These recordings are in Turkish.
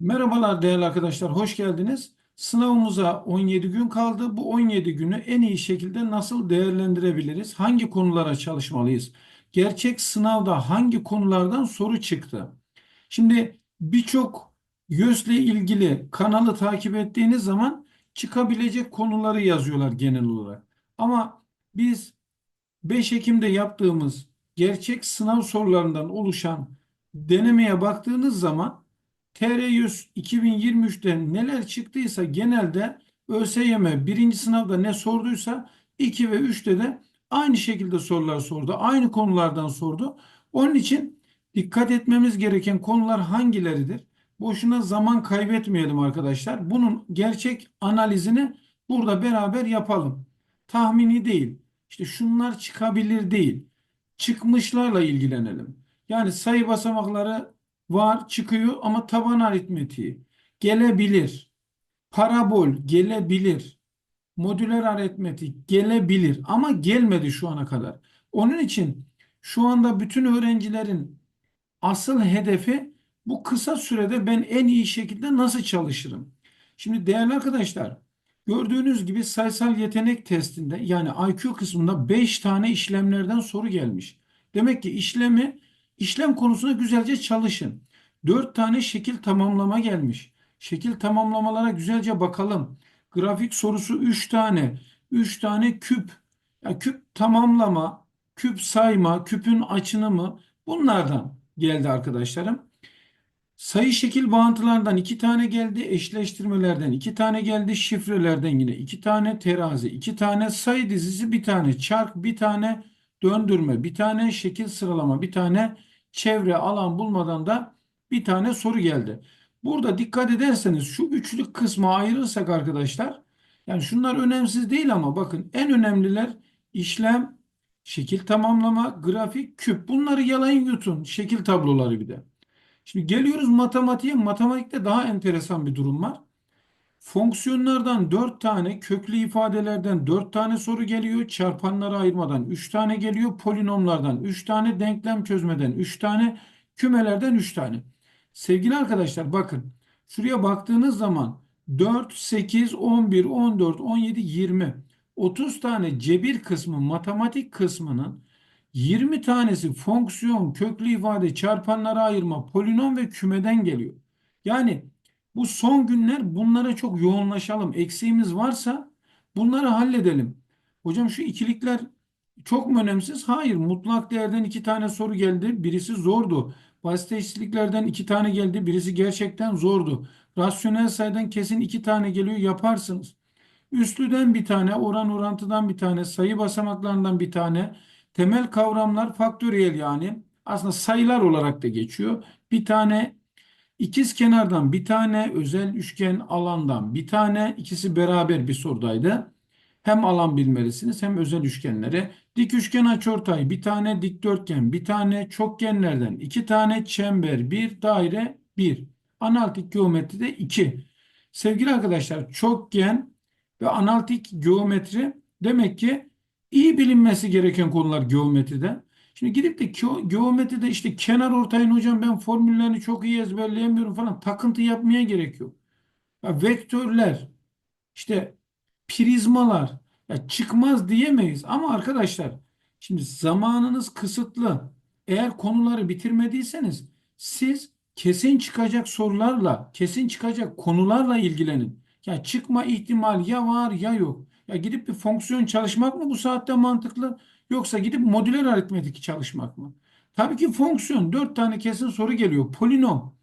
Merhabalar değerli arkadaşlar, hoş geldiniz. Sınavımıza 17 gün kaldı. Bu 17 günü en iyi şekilde nasıl değerlendirebiliriz? Hangi konulara çalışmalıyız? Gerçek sınavda hangi konulardan soru çıktı? Şimdi birçok YÖS'le ilgili kanalı takip ettiğiniz zaman çıkabilecek konuları yazıyorlar genel olarak. Ama biz 5 Ekim'de yaptığımız gerçek sınav sorularından oluşan denemeye baktığınız zaman TR100 2023'te neler çıktıysa genelde ÖSYM birinci sınavda ne sorduysa 2 ve 3'te de aynı şekilde sorular sordu. Aynı konulardan sordu. Onun için dikkat etmemiz gereken konular hangileridir? Boşuna zaman kaybetmeyelim arkadaşlar. Bunun gerçek analizini burada beraber yapalım. Tahmini değil. İşte şunlar çıkabilir değil. Çıkmışlarla ilgilenelim. Yani sayı basamakları var, çıkıyor ama taban aritmetiği gelebilir. Parabol gelebilir. Modüler aritmetik gelebilir ama gelmedi şu ana kadar. Onun için şu anda bütün öğrencilerin asıl hedefi bu kısa sürede ben en iyi şekilde nasıl çalışırım? Şimdi değerli arkadaşlar gördüğünüz gibi sayısal yetenek testinde yani IQ kısmında 5 tane işlemlerden soru gelmiş. Demek ki işlemi işlem konusunda güzelce çalışın. 4 tane şekil tamamlama gelmiş. Şekil tamamlamalara güzelce bakalım. Grafik sorusu 3 tane. 3 tane küp. Ya küp tamamlama, küp sayma, küpün açınımı bunlardan geldi arkadaşlarım. Sayı şekil bağıntılardan iki tane geldi, eşleştirmelerden iki tane geldi, şifrelerden yine iki tane, terazi iki tane, sayı dizisi bir tane, çark bir tane, döndürme bir tane, şekil sıralama bir tane, çevre alan bulmadan da bir tane soru geldi. Burada dikkat ederseniz şu üçlük kısmı ayırırsak arkadaşlar, yani şunlar önemsiz değil ama bakın en önemliler işlem, şekil tamamlama, grafik, küp. Bunları yalayın yutun, şekil tabloları bir de. Şimdi geliyoruz matematiğe. Matematikte daha enteresan bir durum var. Fonksiyonlardan 4 tane, köklü ifadelerden 4 tane soru geliyor. Çarpanları ayırmadan 3 tane geliyor. Polinomlardan 3 tane, denklem çözmeden 3 tane, kümelerden 3 tane. Sevgili arkadaşlar bakın. Şuraya baktığınız zaman 4, 8, 11, 14, 17, 20. 30 tane cebir kısmı, matematik kısmının 20 tanesi fonksiyon, köklü ifade, çarpanlara ayırma, polinom ve kümeden geliyor. Yani bu son günler bunlara çok yoğunlaşalım. Eksiğimiz varsa bunları halledelim. Hocam şu ikilikler çok mu önemsiz? Hayır. Mutlak değerden iki tane soru geldi. Birisi zordu. Basit eşitliklerden iki tane geldi. Birisi gerçekten zordu. Rasyonel sayıdan kesin iki tane geliyor. Yaparsınız. Üslüden bir tane, oran orantıdan bir tane, sayı basamaklarından bir tane. Temel kavramlar faktöriyel yani. Aslında sayılar olarak da geçiyor. Bir tane ikiz kenardan bir tane özel üçgen alandan bir tane ikisi beraber bir sorudaydı. Hem alan bilmelisiniz hem özel üçgenleri. Dik üçgen açıortay bir tane dikdörtgen bir tane çokgenlerden iki tane çember bir daire bir. Analitik geometride iki. Sevgili arkadaşlar çokgen ve analitik geometri demek ki iyi bilinmesi gereken konular geometride. Şimdi gidip de ge- geometride işte kenar ortayın hocam ben formüllerini çok iyi ezberleyemiyorum falan takıntı yapmaya gerek yok. Ya vektörler işte prizmalar ya çıkmaz diyemeyiz ama arkadaşlar şimdi zamanınız kısıtlı. Eğer konuları bitirmediyseniz siz kesin çıkacak sorularla, kesin çıkacak konularla ilgilenin. Ya çıkma ihtimal ya var ya yok. Ya gidip bir fonksiyon çalışmak mı bu saatte mantıklı yoksa gidip modüler aritmetik çalışmak mı? Tabii ki fonksiyon. Dört tane kesin soru geliyor. Polinom.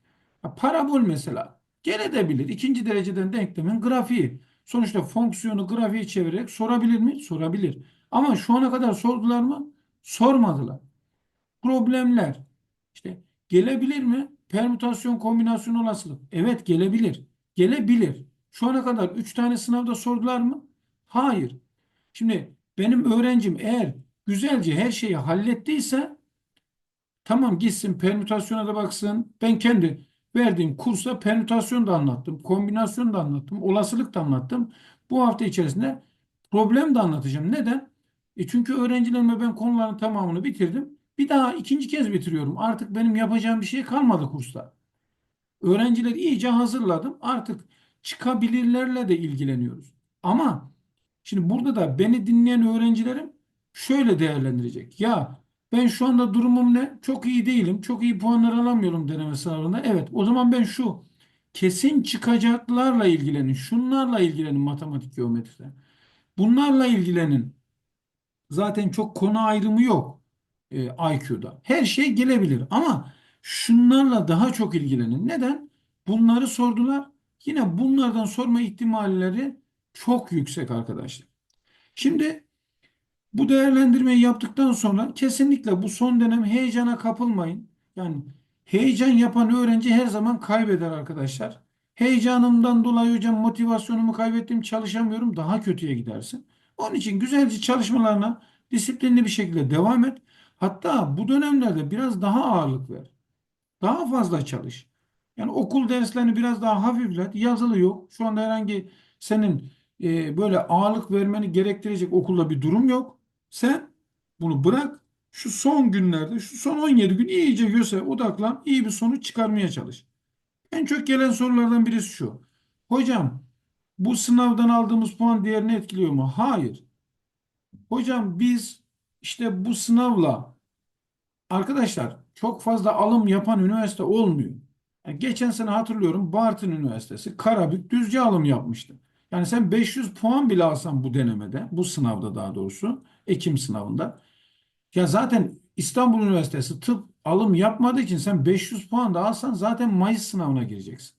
Parabol mesela. Gelebilir. İkinci dereceden denklemin grafiği. Sonuçta fonksiyonu grafiği çevirerek sorabilir mi? Sorabilir. Ama şu ana kadar sordular mı? Sormadılar. Problemler. İşte gelebilir mi? Permütasyon kombinasyon olasılık. Evet gelebilir. Gelebilir. Şu ana kadar 3 tane sınavda sordular mı? Hayır. Şimdi benim öğrencim eğer güzelce her şeyi hallettiyse tamam gitsin permütasyona da baksın. Ben kendi verdiğim kursta permütasyon da anlattım. Kombinasyon da anlattım. Olasılık da anlattım. Bu hafta içerisinde problem de anlatacağım. Neden? E çünkü öğrencilerime ben konuların tamamını bitirdim. Bir daha ikinci kez bitiriyorum. Artık benim yapacağım bir şey kalmadı kursta. Öğrenciler iyice hazırladım. Artık çıkabilirlerle de ilgileniyoruz. Ama şimdi burada da beni dinleyen öğrencilerim şöyle değerlendirecek. Ya ben şu anda durumum ne? Çok iyi değilim. Çok iyi puanlar alamıyorum deneme sınavında. Evet, o zaman ben şu kesin çıkacaklarla ilgilenin. Şunlarla ilgilenin matematik geometride. Bunlarla ilgilenin. Zaten çok konu ayrımı yok e, IQ'da. Her şey gelebilir ama şunlarla daha çok ilgilenin. Neden? Bunları sordular. Yine bunlardan sorma ihtimalleri çok yüksek arkadaşlar. Şimdi bu değerlendirmeyi yaptıktan sonra kesinlikle bu son dönem heyecana kapılmayın. Yani heyecan yapan öğrenci her zaman kaybeder arkadaşlar. Heyecanımdan dolayı hocam motivasyonumu kaybettim, çalışamıyorum, daha kötüye gidersin. Onun için güzelce çalışmalarına disiplinli bir şekilde devam et. Hatta bu dönemlerde biraz daha ağırlık ver. Daha fazla çalış. Yani okul derslerini biraz daha hafiflet. Yazılı yok. Şu anda herhangi senin e, böyle ağırlık vermeni gerektirecek okulda bir durum yok. Sen bunu bırak. Şu son günlerde, şu son 17 gün iyice göze odaklan. iyi bir sonuç çıkarmaya çalış. En çok gelen sorulardan birisi şu. Hocam bu sınavdan aldığımız puan değerini etkiliyor mu? Hayır. Hocam biz işte bu sınavla arkadaşlar çok fazla alım yapan üniversite olmuyor. Yani geçen sene hatırlıyorum Bartın Üniversitesi Karabük Düzce alım yapmıştı. Yani sen 500 puan bile alsan bu denemede, bu sınavda daha doğrusu, Ekim sınavında. Ya zaten İstanbul Üniversitesi tıp alım yapmadığı için sen 500 puan da alsan zaten Mayıs sınavına gireceksin.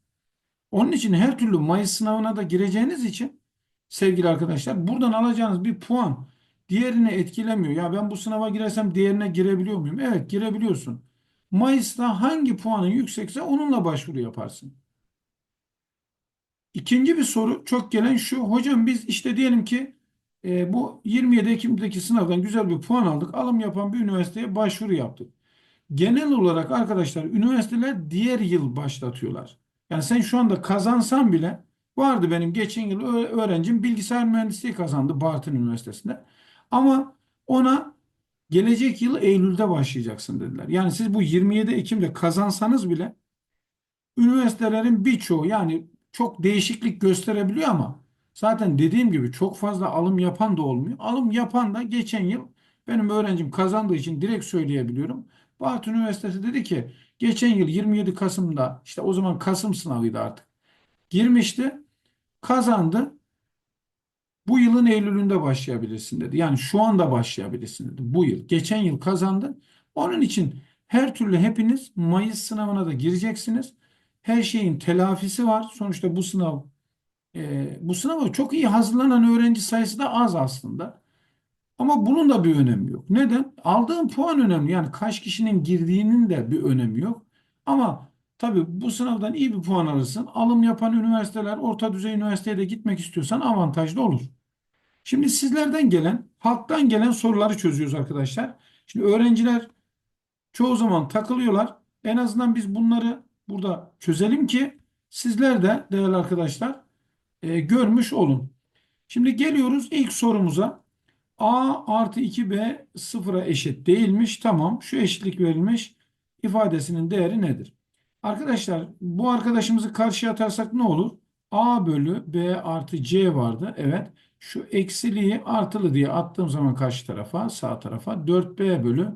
Onun için her türlü Mayıs sınavına da gireceğiniz için sevgili arkadaşlar buradan alacağınız bir puan diğerini etkilemiyor. Ya ben bu sınava girersem diğerine girebiliyor muyum? Evet girebiliyorsun. Mayıs'ta hangi puanın yüksekse onunla başvuru yaparsın. İkinci bir soru çok gelen şu. Hocam biz işte diyelim ki e, bu 27 Ekim'deki sınavdan güzel bir puan aldık. Alım yapan bir üniversiteye başvuru yaptık. Genel olarak arkadaşlar üniversiteler diğer yıl başlatıyorlar. Yani sen şu anda kazansan bile vardı benim geçen yıl öğrencim bilgisayar mühendisliği kazandı Bartın Üniversitesi'nde. Ama ona gelecek yıl Eylül'de başlayacaksın dediler. Yani siz bu 27 Ekim'de kazansanız bile üniversitelerin birçoğu yani çok değişiklik gösterebiliyor ama zaten dediğim gibi çok fazla alım yapan da olmuyor. Alım yapan da geçen yıl benim öğrencim kazandığı için direkt söyleyebiliyorum. Bartın Üniversitesi dedi ki geçen yıl 27 Kasım'da işte o zaman Kasım sınavıydı artık. Girmişti, kazandı. Bu yılın Eylül'ünde başlayabilirsin dedi. Yani şu anda başlayabilirsin dedi. Bu yıl. Geçen yıl kazandı. Onun için her türlü hepiniz Mayıs sınavına da gireceksiniz. Her şeyin telafisi var. Sonuçta bu sınav e, bu sınava çok iyi hazırlanan öğrenci sayısı da az aslında. Ama bunun da bir önemi yok. Neden? Aldığın puan önemli. Yani kaç kişinin girdiğinin de bir önemi yok. Ama tabii bu sınavdan iyi bir puan alırsın. Alım yapan üniversiteler, orta düzey üniversiteye de gitmek istiyorsan avantajlı olur. Şimdi sizlerden gelen, halktan gelen soruları çözüyoruz arkadaşlar. Şimdi öğrenciler çoğu zaman takılıyorlar. En azından biz bunları burada çözelim ki sizler de değerli arkadaşlar e, görmüş olun. Şimdi geliyoruz ilk sorumuza. A artı 2B sıfıra eşit değilmiş. Tamam şu eşitlik verilmiş. ifadesinin değeri nedir? Arkadaşlar bu arkadaşımızı karşıya atarsak ne olur? A bölü B artı C vardı. Evet. Şu eksiliği artılı diye attığım zaman karşı tarafa sağ tarafa 4B bölü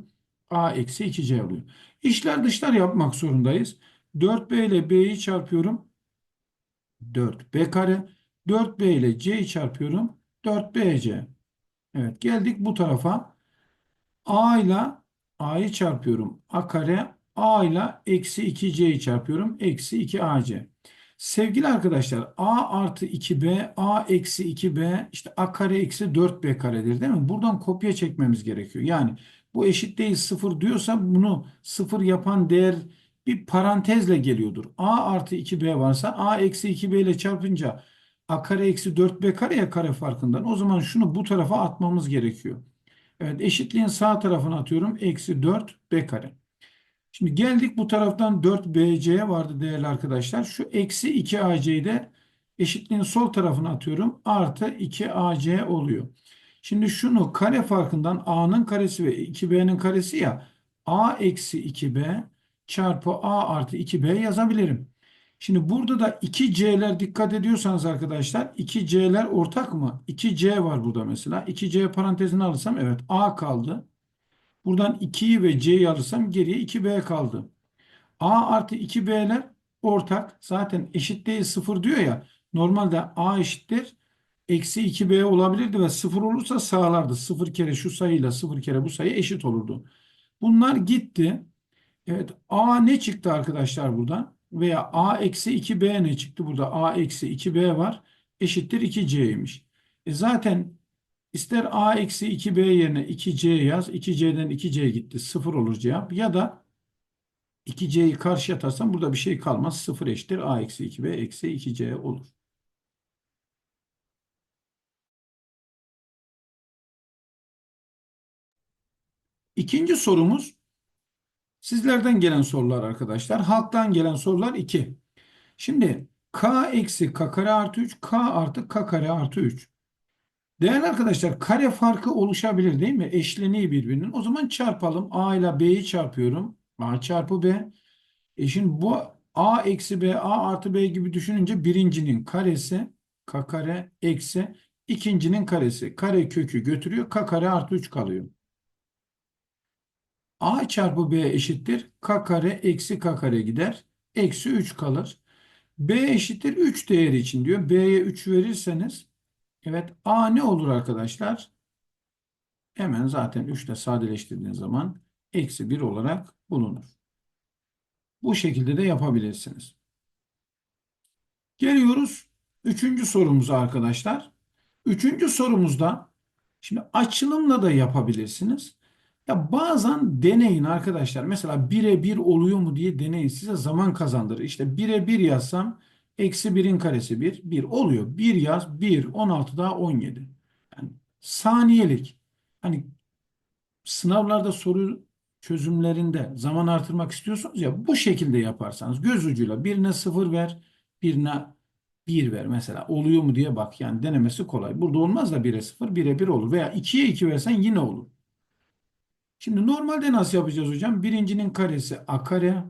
A eksi 2C oluyor. İşler dışlar yapmak zorundayız. 4B ile B'yi çarpıyorum. 4B kare. 4B ile C'yi çarpıyorum. 4BC. Evet geldik bu tarafa. A ile A'yı çarpıyorum. A kare A ile eksi 2C'yi çarpıyorum. Eksi 2AC. Sevgili arkadaşlar A artı 2B A eksi 2B işte A kare eksi 4B karedir değil mi? Buradan kopya çekmemiz gerekiyor. Yani bu eşit değil 0 diyorsa bunu 0 yapan değer bir parantezle geliyordur. A artı 2B varsa A eksi 2B ile çarpınca A kare eksi 4B kare ya kare farkından. O zaman şunu bu tarafa atmamız gerekiyor. Evet eşitliğin sağ tarafına atıyorum. Eksi 4B kare. Şimdi geldik bu taraftan 4BC vardı değerli arkadaşlar. Şu eksi 2AC'yi de eşitliğin sol tarafına atıyorum. Artı 2AC oluyor. Şimdi şunu kare farkından A'nın karesi ve 2B'nin karesi ya A eksi 2B çarpı A artı 2B yazabilirim. Şimdi burada da 2C'ler dikkat ediyorsanız arkadaşlar 2C'ler ortak mı? 2C var burada mesela. 2C parantezine alırsam evet A kaldı. Buradan 2'yi ve C'yi alırsam geriye 2B kaldı. A artı 2B'ler ortak. Zaten eşit değil 0 diyor ya. Normalde A eşittir. Eksi 2B olabilirdi ve 0 olursa sağlardı. 0 kere şu sayıyla 0 kere bu sayı eşit olurdu. Bunlar gitti. Evet A ne çıktı arkadaşlar buradan? Veya A eksi 2B ne çıktı? Burada A eksi 2B var. Eşittir 2C'ymiş. E zaten ister A eksi 2B yerine 2C yaz. 2C'den 2C gitti. 0 olur cevap. Ya da 2C'yi karşıya atarsam burada bir şey kalmaz. 0 eşittir. A eksi 2B eksi 2C olur. İkinci sorumuz sizlerden gelen sorular arkadaşlar. Halktan gelen sorular 2. Şimdi k eksi k kare artı 3 k artı k kare artı 3. Değerli arkadaşlar kare farkı oluşabilir değil mi? Eşleniği birbirinin. O zaman çarpalım. A ile B'yi çarpıyorum. A çarpı B. E şimdi bu A eksi B, A artı B gibi düşününce birincinin karesi k kare eksi ikincinin karesi. Kare kökü götürüyor. K kare artı 3 kalıyor. A çarpı B eşittir. K kare eksi K kare gider. Eksi 3 kalır. B eşittir 3 değeri için diyor. B'ye 3 verirseniz evet A ne olur arkadaşlar? Hemen zaten 3 ile sadeleştirdiğiniz zaman eksi 1 olarak bulunur. Bu şekilde de yapabilirsiniz. Geliyoruz üçüncü sorumuza arkadaşlar. Üçüncü sorumuzda şimdi açılımla da yapabilirsiniz. Ya bazen deneyin arkadaşlar. Mesela birebir oluyor mu diye deneyin. Size zaman kazandırır. İşte birebir yazsam eksi 1'in karesi 1. 1 oluyor. 1 yaz 1. 16 daha 17. Yani saniyelik. Hani sınavlarda soru çözümlerinde zaman artırmak istiyorsunuz ya bu şekilde yaparsanız göz ucuyla birine 0 ver birine 1 ver mesela oluyor mu diye bak yani denemesi kolay. Burada olmaz da 1'e 0 1'e 1 olur veya 2'ye 2 versen yine olur. Şimdi normalde nasıl yapacağız hocam? Birincinin karesi a kare.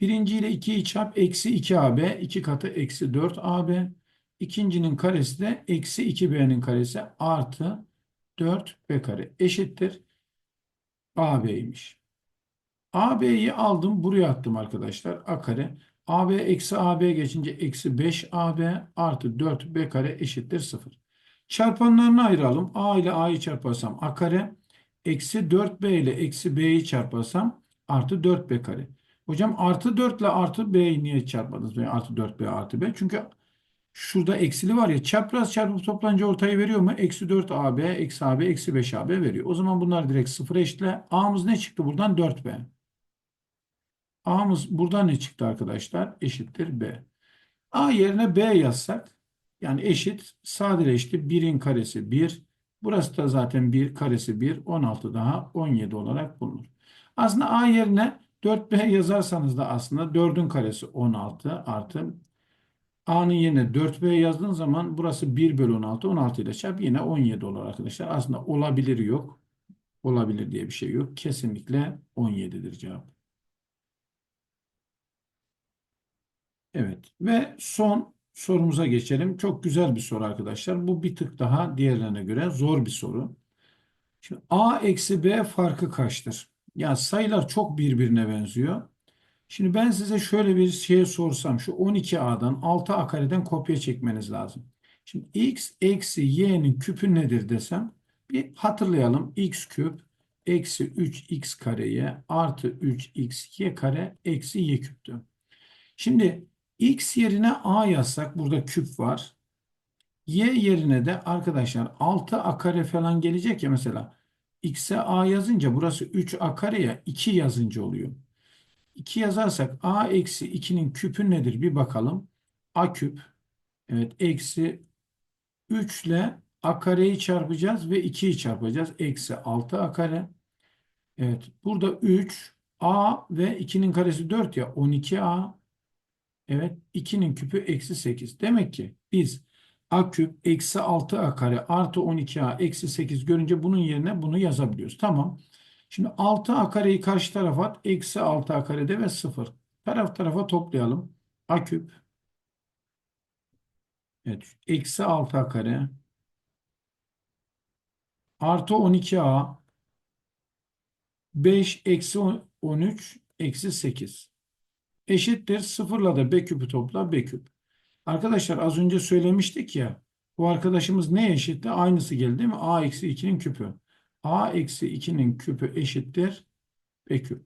Birinci ile 2'yi çarp eksi 2ab. 2 katı eksi 4ab. İkincinin karesi de eksi 2b'nin karesi artı 4b kare eşittir. ab'ymiş. ab'yi aldım buraya attım arkadaşlar. a kare. ab eksi ab geçince eksi 5ab artı 4b kare eşittir 0. Çarpanlarını ayıralım. a ile a'yı çarparsam a kare. Eksi 4b ile eksi b'yi çarparsam artı 4b kare. Hocam artı 4 ile artı b'yi niye çarpmadınız? Yani artı 4b artı b. Çünkü şurada eksili var ya çapraz çarpıp toplanınca ortayı veriyor mu? Eksi 4ab, eksi ab, eksi 5ab veriyor. O zaman bunlar direkt sıfır eşitle. A'mız ne çıktı buradan? 4b. A'mız buradan ne çıktı arkadaşlar? Eşittir b. A yerine b yazsak yani eşit sadeleşti. 1'in karesi 1. Burası da zaten 1 karesi 1 16 daha 17 olarak bulunur. Aslında A yerine 4B yazarsanız da aslında 4'ün karesi 16 artı A'nın yerine 4B yazdığın zaman burası 1 bölü 16 16 ile çarp yine 17 olur arkadaşlar. Aslında olabilir yok. Olabilir diye bir şey yok. Kesinlikle 17'dir cevap. Evet ve son sorumuza geçelim. Çok güzel bir soru arkadaşlar. Bu bir tık daha diğerlerine göre zor bir soru. Şimdi A eksi B farkı kaçtır? Ya sayılar çok birbirine benziyor. Şimdi ben size şöyle bir şey sorsam şu 12A'dan 6A kareden kopya çekmeniz lazım. Şimdi x eksi y'nin küpü nedir desem bir hatırlayalım. x küp eksi 3x kareye artı 3x y kare eksi y küptü. Şimdi X yerine A yazsak burada küp var. Y yerine de arkadaşlar 6A kare falan gelecek ya mesela. X'e A yazınca burası 3A kare ya 2 yazınca oluyor. 2 yazarsak A eksi 2'nin küpü nedir bir bakalım. A küp. Evet eksi 3 ile A kareyi çarpacağız ve 2'yi çarpacağız. Eksi 6A kare. Evet burada 3 A ve 2'nin karesi 4 ya 12A Evet 2'nin küpü eksi 8. Demek ki biz a küp eksi 6a kare artı 12a eksi 8 görünce bunun yerine bunu yazabiliyoruz. Tamam. Şimdi 6a kareyi karşı tarafa at. Eksi 6a karede ve 0. Taraf tarafa toplayalım. a küp evet, eksi 6a kare artı 12a 5 eksi 13 eksi 8 eşittir. Sıfırla da b küpü topla b küp. Arkadaşlar az önce söylemiştik ya bu arkadaşımız ne eşitti? Aynısı geldi değil mi? a eksi 2'nin küpü. a eksi 2'nin küpü eşittir b küp.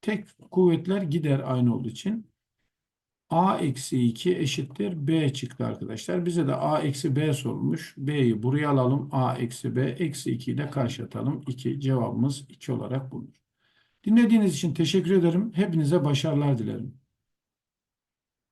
Tek kuvvetler gider aynı olduğu için. a eksi 2 eşittir b çıktı arkadaşlar. Bize de a eksi b sorulmuş. b'yi buraya alalım. a eksi b eksi 2'yi de karşı atalım. 2 cevabımız 2 olarak bulunur. Dinlediğiniz için teşekkür ederim. Hepinize başarılar dilerim.